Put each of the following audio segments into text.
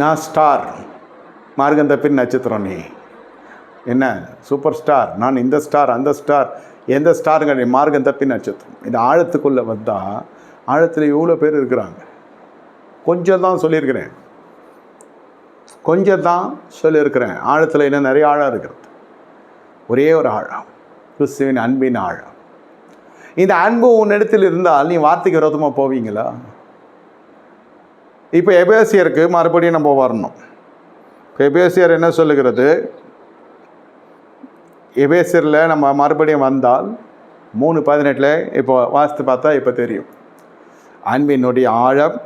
நான் ஸ்டார் மார்க்கம் தப்பின் நட்சத்திரம். நீ என்ன? சூப்பர் ஸ்டார் நான் இந்த ஸ்டார் அந்த ஸ்டார் எந்த ஸ்டாருங்க நீ மார்க்கம் தப்பின் நட்சத்திரம். இந்த ஆழத்துக்குள்ளே வந்தால் ஆழத்தில் இவ்வளோ பேர் இருக்கிறாங்க? கொஞ்சம் தான் சொல்லியிருக்கிறேன். கொஞ்சம் தான் சொல்லியிருக்கிறேன். ஆழத்தில் இன்னும் நிறைய ஆழம் இருக்கிறது. ஒரே ஒரு ஆழம். கிறிஸ்துவின் அன்பின் ஆழம். இந்த அன்பு உன்னிடத்தில் இருந்தால் நீ வார்த்தைக்கு விரோதமாக போவீங்களா? இப்போ எபேசியருக்கு மறுபடியும் நம்ம வரணும். இப்போ எபேசியர் என்ன சொல்லுகிறது? எபேசியரில் நம்ம மறுபடியும் வந்தால் மூணு பதினெட்டில் இப்போ வாசித்து பார்த்தா இப்போ தெரியும். அன்பினுடைய ஆழம்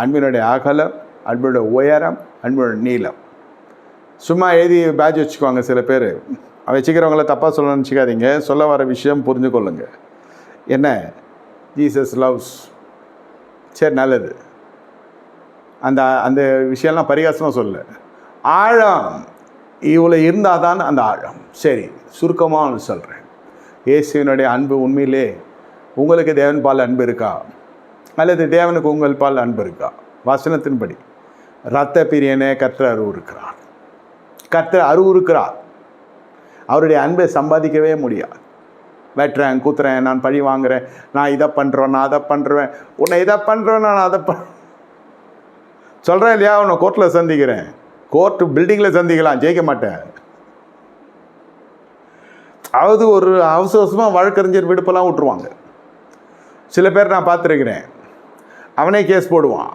அன்பினுடைய அகலம் அன்பினுடைய உயரம் அன்பினுடைய நீளம். சும்மா எழுதி பேட்ச் வச்சுக்குவாங்க சில பேர். வச்சுக்கிறவங்கள தப்பாக சொல்லணும்னு நினச்சிக்காதீங்க. சொல்ல வர விஷயம் புரிஞ்சு கொள்ளுங்க. என்ன? ஜீசஸ் லவ்ஸ் சரி நல்லது. அந்த அந்த விஷயம்லாம் பரிகாசமாக சொல்ல ஆழம் இவ்வளோ இருந்தால் தான் அந்த ஆழம். சரி சுருக்கமாக சொல்கிறேன் இயேசுவினுடைய அன்பு உண்மையிலே உங்களுக்கு தேவன் பால் அன்பு இருக்கா? அல்லது தேவனுக்கு உங்கள் பால் அன்பு இருக்கா? வசனத்தின்படி இரத்த பிரியனே கற்ற அருவு இருக்கிறார் கற்ற அருவு இருக்கிறார் அவருடைய அன்பை சம்பாதிக்கவே முடியாது. வெட்டுறேன் கூத்துறேன் நான் பழி வாங்குறேன் நான் இதை பண்ணுறேன் நான் அதை பண்ணுறேன் உன்னை இதை பண்ணுறேன் நான் அதை பண் சொல்கிறேன் இல்லையா? உன்னை கோர்ட்டில் சந்திக்கிறேன். கோர்ட்டு பில்டிங்கில் சந்திக்கலாம். ஜெயிக்க மாட்டேன். அதாவது ஒரு அவசர அவசரமாக வழக்கறிஞர் விடுப்பெல்லாம் விட்டுருவாங்க. சில பேர் நான் பார்த்துருக்கிறேன். அவனே கேஸ் போடுவான்.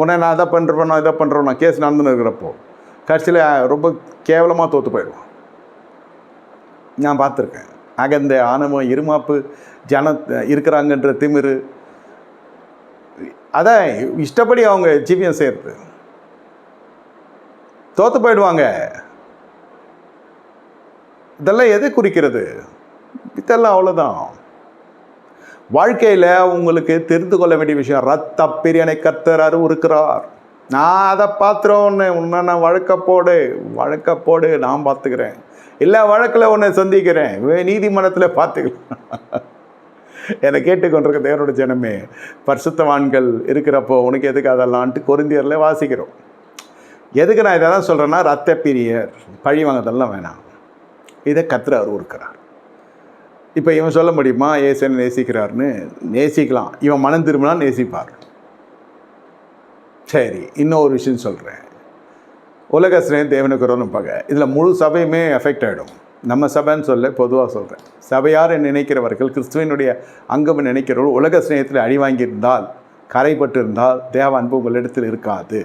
உன்னை நான் அதை பண்ணுறேன் நான் இதை பண்ணுறேன் நான் கேஸ் நடந்துன்னு இருக்கிறப்போ கடைசியில் ரொம்ப கேவலமாக தோற்று போயிடுவான். நான் பார்த்துருக்கேன். அகந்த ஆணவம் இருமாப்பு ஜன இருக்கிறாங்கன்ற திமிரு அதான் இஷ்டப்படி அவங்க ஜீவியம் செய்கிறது தோற்று போயிடுவாங்க. இதெல்லாம் எது குறிக்கிறது? இதெல்லாம் அவ்வளோதான் வாழ்க்கையில் உங்களுக்கு தெரிந்து கொள்ள வேண்டிய விஷயம் ரத்த பிரியனை கத்தர் இருக்கிறார் நான் அதை பார்த்துறோன்னு உன்னை நான் வழக்க போடு வழக்க போடு நான் பார்த்துக்கிறேன். இல்லை வழக்கில் உன்னை சந்திக்கிறேன். நீதிமன்றத்தில் பார்த்துக்கலாம். என்னை கேட்டுக்கொண்டிருக்க தேவனோட ஜனமே பரிசுத்தவான்கள் இருக்கிறப்போ உனக்கு எதுக்கு அதெல்லாம்ட்டு கொருந்தியரில் வாசிக்கிறோம். எதுக்கு நான் இதெல்லாம் சொல்கிறேன்னா ரத்த பிரியர் பழி வாங்குறதெல்லாம் வேணாம். இதை கத்திர இருக்கிறார் இப்போ இவன் சொல்ல முடியுமா? ஏசன் நேசிக்கிறார்னு? நேசிக்கலாம். இவன் மனம் திரும்பினா நேசிப்பார். சரி இன்னொரு விஷயம் சொல்கிறேன் உலக சிநேகம் தேவனுக்கு ரோலும் பகை. இதில் முழு சபையுமே எஃபெக்ட் ஆகிடும் நம்ம சபைன்னு சொல்ல பொதுவாக சொல்கிறேன் சபையார் நினைக்கிறவர்கள் கிறிஸ்துவனுடைய அங்கம் நினைக்கிறவர்கள் உலக ஸ்நேகத்தில் அழிவாங்கியிருந்தால் கரைப்பட்டிருந்தால் கரைப்பட்டு இருந்தால் தேவ அன்பு உங்களிடத்தில் இருக்காது.